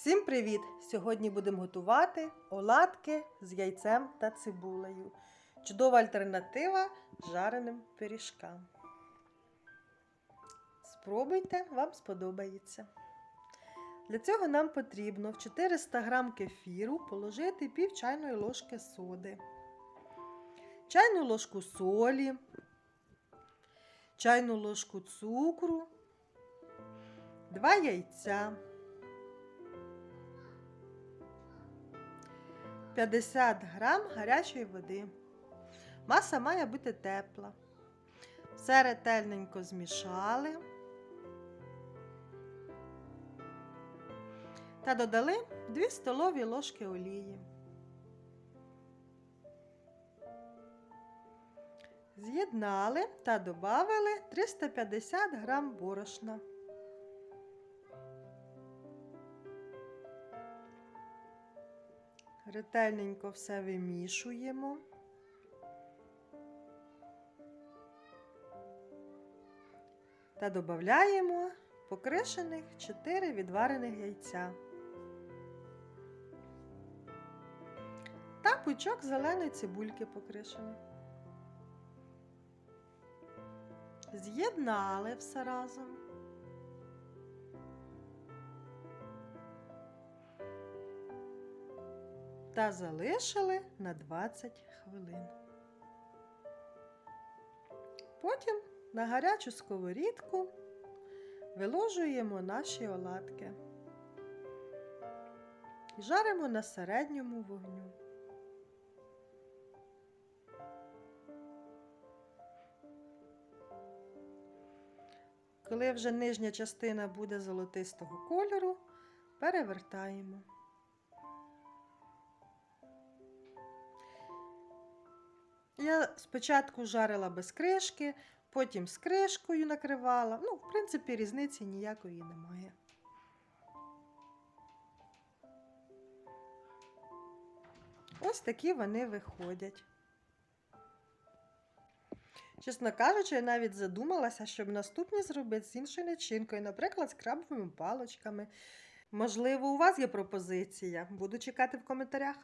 Всім привіт! Сьогодні будемо готувати оладки з яйцем та цибулею. Чудова альтернатива жареним пиріжкам. Спробуйте, вам сподобається. Для цього нам потрібно в 400 г кефіру положити пів чайної ложки соди, чайну ложку солі, чайну ложку цукру, 2 яйця. 50 грам гарячої води. Маса має бути тепла. Все ретельненько змішали та додали 2 столові ложки олії. З'єднали та додали 350 грам борошна. Ретельненько все вимішуємо. Та додаємо покришених 4 відварених яйця. Та пучок зеленої цибульки покришений. З'єднали все разом. Та залишили на 20 хвилин. Потім на гарячу сковорідку виложуємо наші оладки жаримо на середньому вогню. Коли вже нижня частина буде золотистого кольору, перевертаємо. Я спочатку жарила без кришки, потім з кришкою накривала. Ну, в принципі, різниці ніякої немає. Ось такі вони виходять. Чесно кажучи, я навіть задумалася, щоб наступні зробити з іншою начинкою, наприклад, з крабовими палочками. Можливо, у вас є пропозиція. Буду чекати в коментарях.